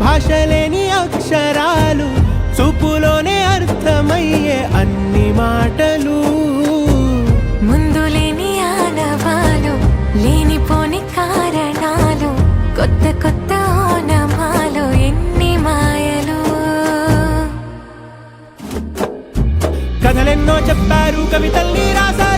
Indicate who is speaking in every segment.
Speaker 1: భాషలేని అక్షరాలు చూపులోనే అర్థమయ్యే అన్ని మాటలు.
Speaker 2: ముందు లేని ఆనవాలు లేనిపోని కారణాలు కొత్త కొత్త ఓనమాలు ఎన్ని మాయలు.
Speaker 1: కథలెన్నో చెప్పారు కవితల్ని రాశారు.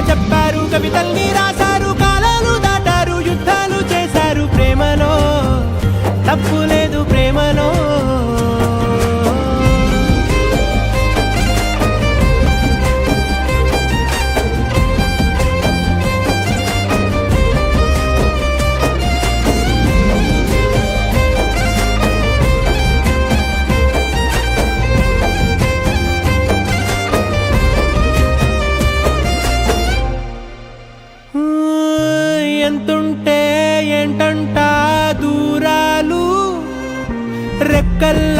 Speaker 1: చెప్పారు కవితల్ని రాసి कल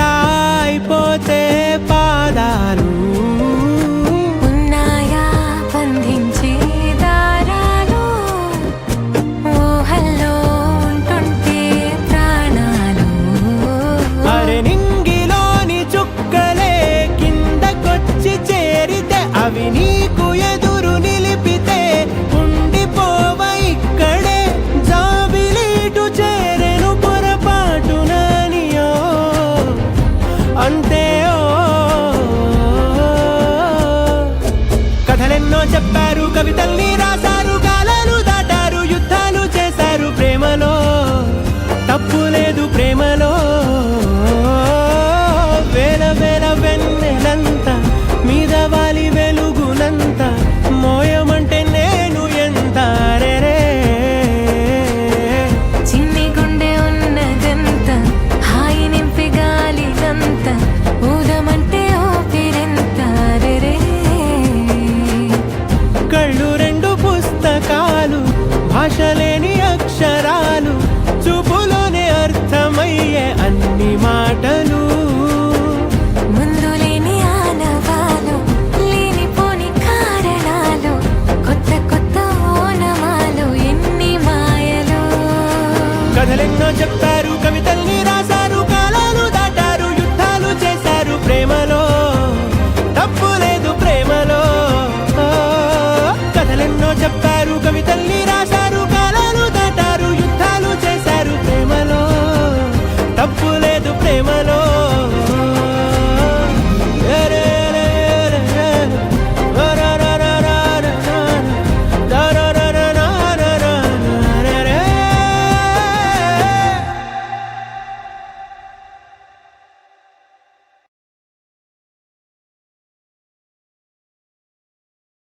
Speaker 1: కథలెన్నో చెప్తారు కవితల్ని.